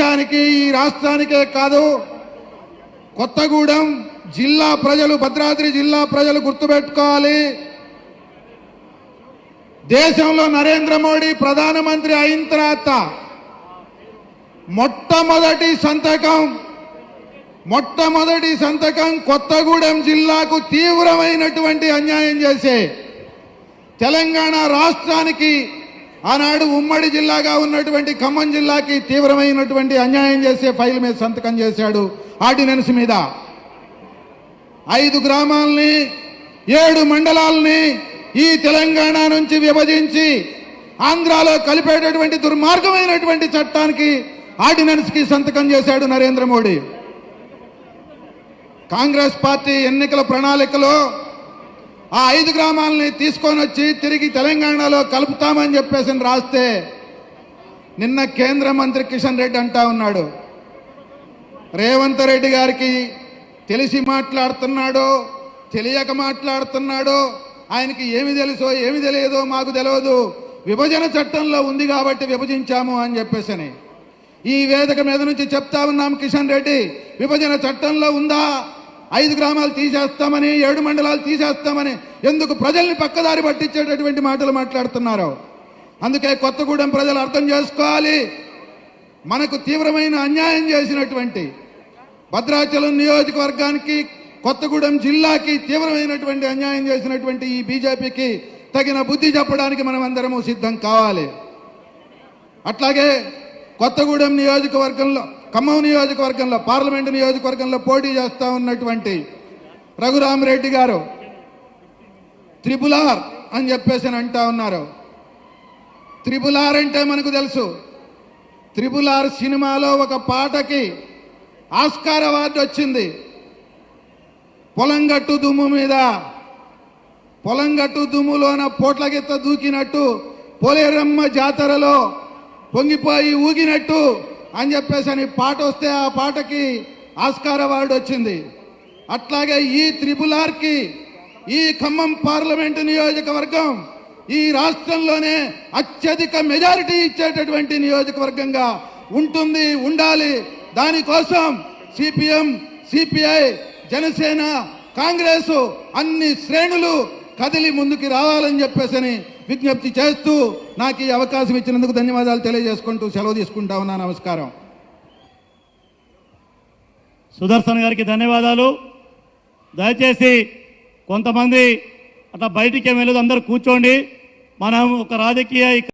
దేశానికి ఈ రాష్ట్రానికే కాదు కొత్తగూడెం జిల్లా ప్రజలు భద్రాద్రి జిల్లా ప్రజలు గుర్తుపెట్టుకోవాలి. దేశంలో నరేంద్ర మోడీ ప్రధానమంత్రి అయిన తర్వాత మొట్టమొదటి సంతకం మొట్టమొదటి సంతకం కొత్తగూడెం జిల్లాకు తీవ్రమైనటువంటి అన్యాయం చేసే తెలంగాణ రాష్ట్రానికి ఆనాడు ఉమ్మడి జిల్లాగా ఉన్నటువంటి ఖమ్మం జిల్లాకి తీవ్రమైనటువంటి అన్యాయం చేసే ఫైల్ మీద సంతకం చేశాడు ఆర్డినెన్స్ మీద. ఐదు గ్రామాలని ఏడు మండలాలని ఈ తెలంగాణ నుంచి విభజించి ఆంధ్రాలో కలిపేటటువంటి దుర్మార్గమైనటువంటి చట్టానికి ఆర్డినెన్స్కి సంతకం చేశాడు నరేంద్ర మోడీ. కాంగ్రెస్ పార్టీ ఎన్నికల ప్రణాళికలో ఆ ఐదు గ్రామాలని తీసుకొని వచ్చి తిరిగి తెలంగాణలో కలుపుతామని చెప్పేసి రాస్తే నిన్న కేంద్ర మంత్రి కిషన్ రెడ్డి అంటా ఉన్నాడు. రేవంత్ రెడ్డి గారికి తెలిసి మాట్లాడుతున్నాడో తెలియక మాట్లాడుతున్నాడో ఆయనకి ఏమి తెలుసో ఏమి తెలియదో మాకు తెలియదు. విభజన చట్టంలో ఉంది కాబట్టి విభజించాము అని చెప్పేసి ఈ వేదిక మీద నుంచి చెప్తా ఉన్నాం కిషన్ రెడ్డి విభజన చట్టంలో ఉందా? ఐదు గ్రామాలు తీసేస్తామని ఏడు మండలాలు తీసేస్తామని ఎందుకు ప్రజల్ని పక్కదారి పట్టించేటటువంటి మాటలు మాట్లాడుతున్నారు? అందుకే కొత్తగూడెం ప్రజలు అర్థం చేసుకోవాలి. మనకు తీవ్రమైన అన్యాయం చేసినటువంటి భద్రాచలం నియోజకవర్గానికి కొత్తగూడెం జిల్లాకి తీవ్రమైనటువంటి అన్యాయం చేసినటువంటి ఈ బీజేపీకి తగిన బుద్ధి చెప్పడానికి మనం అందరము సిద్ధం కావాలి. అట్లాగే కొత్తగూడెం నియోజకవర్గంలో ఖమ్మం నియోజకవర్గంలో పార్లమెంటు నియోజకవర్గంలో పోటీ చేస్తూ ఉన్నటువంటి రఘురామరెడ్డి గారు త్రిపులార్ అని చెప్పేసి అని అంటా ఉన్నారు. త్రిపులార్ అంటే మనకు తెలుసు. త్రిపులార్ సినిమాలో ఒక పాటకి ఆస్కార్ అవార్డు వచ్చింది. పొలంగట్టు దుమ్ము మీద పొలంగట్టు దుమ్ములోన పోట్ల గిత్త దూకినట్టు పోలేరమ్మ జాతరలో పొంగిపోయి ఊగినట్టు అని చెప్పేసి అని పాట వస్తే ఆ పాటకి ఆస్కార్ అవార్డు వచ్చింది. అట్లాగే ఈ త్రిపులార్కి ఈ ఖమ్మం పార్లమెంటు నియోజకవర్గం ఈ రాష్ట్రంలోనే అత్యధిక మెజారిటీ ఇచ్చేటటువంటి నియోజకవర్గంగా ఉంటుంది ఉండాలి. దానికోసం సిపిఎం సిపిఐ జనసేన కాంగ్రెస్ అన్ని శ్రేణులు కదిలి ముందుకు రావాలని చెప్పేసి విజ్ఞప్తి చేస్తూ నాకు ఈ అవకాశం ఇచ్చినందుకు ధన్యవాదాలు తెలియజేసుకుంటూ సెలవు తీసుకుంటా ఉన్నా. నమస్కారం. సుదర్శన్ గారికి ధన్యవాదాలు. దయచేసి కొంతమంది అట్లా బయటికి వెళ్ళదు అందరూ కూర్చోండి. మనం ఒక రాజకీయ